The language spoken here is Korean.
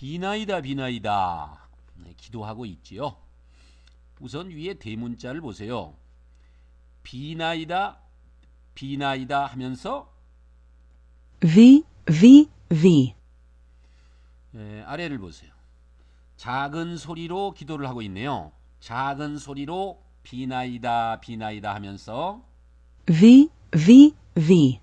비나이다 비나이다 네, 기도하고 있지요. 우선 위에 대문자를 보세요. 비나이다 비나이다 하면서 V V V 네, 아래를 보세요. 작은 소리로 기도를 하고 있네요. 작은 소리로 비나이다 비나이다 하면서 V V V.